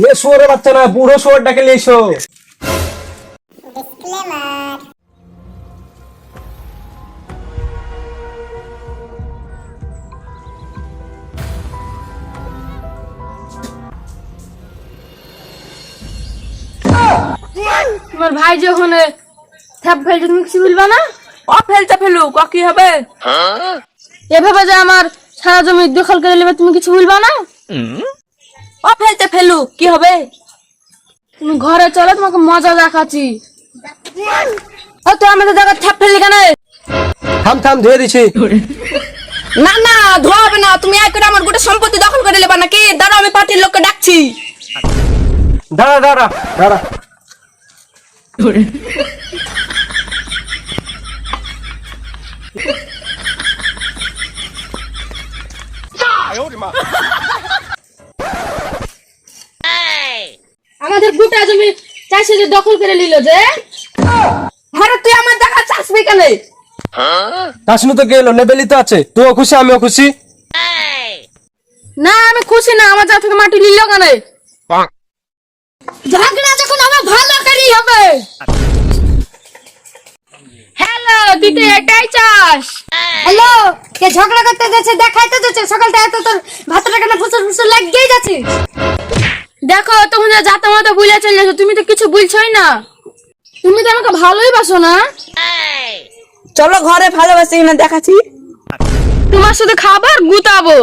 এ শুয়োরের বাচ্চা না বুড়ো শুয়োরটাকে নিয়ে এসো তোমার ভাই যখন থ্যাপ ফেলছে তুমি কিছু বলবা না? ও ফেলতে ফেলুক ও কি হবে? এভাবে যে আমার সারা জমি দখল করে নেবে তুমি কিছু বলবা না? ও ফেলতে ফেলুক কি হবে? তুমি ঘরে চলো তোমাকে মজা দেখাচ্ছি। ও তো আমাদের জায়গা থ্যাপ ফেললি কেন? থাম থাম ধুয়ে দিছি। না না ধোয়া হবে না। তুমি এক করে আমার গোটা সম্পত্তি দখল করে নেবা নাকি? দাঁড়াও আমি পার্টির লোককে ডাকছি। দাঁড়া দাঁড়া দাঁড়া আমাদের গোটা জমি চাষি যে দখল করে নিল যে। ঘরে তুই আমার দেখা চাষবি কেন? তাসনু তো গেলো নেবেলি তো আছে। তুইও খুশি আমিও খুশি। না আমি খুশি না আমার থেকে মাটি নিল কেন? ঝগড়া যখন আমার ভালো করি হবে। হ্যালো দিদি এটাই চাস হ্যালো কে ঝগড়া করতে যাচ্ছে দেখাইতে যাচ্ছে সকালটা এত তোর ভাতটা কেন ফুসুর ফুসুর লাগিয়েই যাচ্ছে দেখো তখন যা যাতা মাতা বুঝে চলে যাচ্ছ তুমি তো কিছু বুঝছই না। তুমি তো আমাকে ভালোই বাসো না? চলো ঘরে ভালোবাসি কিনা দেখাচ্ছি। তোমার সাথে খাবার গুতাবো।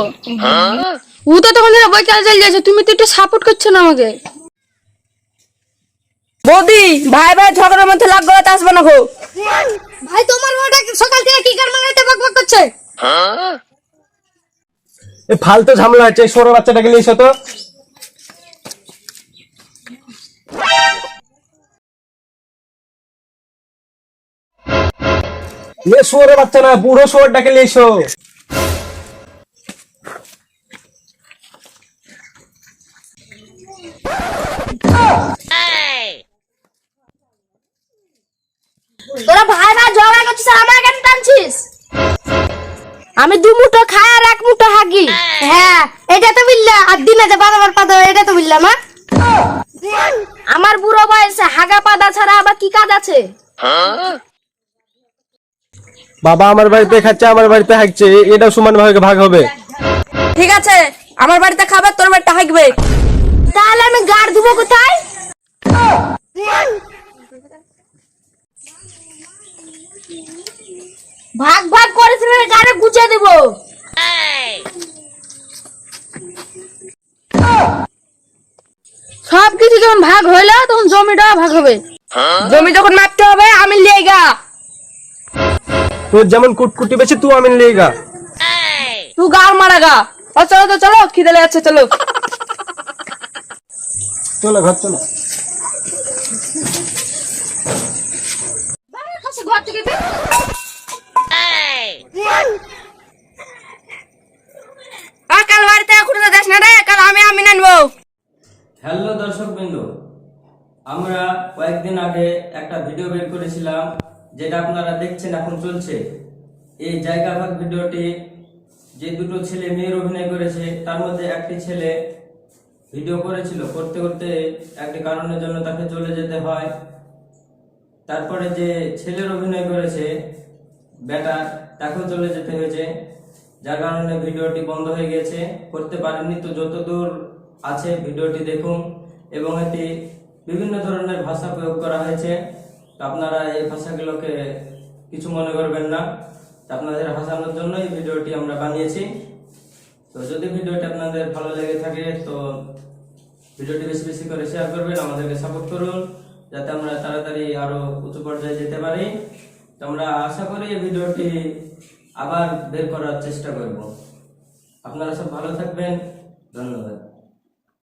ও তো তখন ধরে বইকাল চলে যাচ্ছে তুমি তো একটু সাপোর্ট করছ না আমাকে। বৌদি ভাই ভাই ঝগড়ার মধ্যে লাগ গলাতে আসবে না গো ভাই তোমার ওটা সকাল থেকে কি কার মারাইতে বক বক করছে? এ ফালতু ঝামেলা হচ্ছে এই শুয়োরের বাচ্চাটাকে নিয়ে এসো তো। এ শুয়োরের বাচ্চা না বুড়ো শুয়োরটাকে নিয়ে এসো। ভাই ভাই ঝগড়া করছিস আর আমি দু মুঠো খাই আর এক মুঠো হাগি। হ্যাঁ এটা তো বিল্লা। আর দিনে যে বাদাবার পাদা, এটা তো বিল্লা, মা। আমার বুড়ো বয়সে হাগা পাদা ছাড়া আবার কি কাজ আছে? বাবা আমার বাড়িতে খাচ্ছে আমার বাড়িতে হাঁকছে এটাও সমান ভাগে ভাগ হবে। ঠিক আছে আমার বাড়িতে খাবার তোর বাড়িতে হাঁকবে। তাহলে আমি গাড় ধুবো কোথায়? ভাগ ভাগ করেছিল গাড়ে গুছিয়ে দেবো। সব কিছু যখন ভাগ হইল তখন জমিটা ভাগ হবে। জমি যখন মাপতে হবে আমি তোর যেমন কুটকুটি বেশি তুই আমি নিয়ে গা। তুই গার মারা গা ও চলো তো চলো খিদে যাচ্ছে চলো চলো ঘর চলো ঘর থেকে কাল বাড়িতে এখন তো না রে কাল আমি আমি নানবো হ্যালো দর্শক বিন্দু আমরা কয়েকদিন আগে একটা ভিডিও বের করেছিলাম যেটা আপনারা দেখছেন এখন চলছে। এই জায়গা ভাগ ভিডিওটি যে দুটো ছেলে মেয়ের অভিনয় করেছে, তার মধ্যে একটি ছেলে ভিডিও করেছিল করতে করতে একটি কারণের জন্য তাকে চলে যেতে হয়। তারপরে যে ছেলের অভিনয় করেছে, বেটা তাকেও চলে যেতে হয়েছে, যার কারণে ভিডিওটি বন্ধ হয়ে গেছে। করতে পারেননি তো যতদূর আছে ভিডিওটি দেখুন। এবং এটি বিভিন্ন ধরনের ভাষা প্রয়োগ করা হয়েছে। আপনারা এই ভাষাগুলোকে কিছু মনে করবেন না। আপনাদের হাসানোর জন্য এই ভিডিওটি আমরা বানিয়েছি। তো যদি ভিডিওটি আপনাদের ভালো লেগে থাকে, তো ভিডিওটি বেশি বেশি করে শেয়ার করবেন, আমাদেরকে সাপোর্ট করুন, যাতে আমরা তাড়াতাড়ি আরও উঁচু পর্যায়ে যেতে পারি। তো আমরা আশা করি এই ভিডিওটি আবার বের করার চেষ্টা করব। আপনারা সব ভালো থাকবেন। ধন্যবাদ।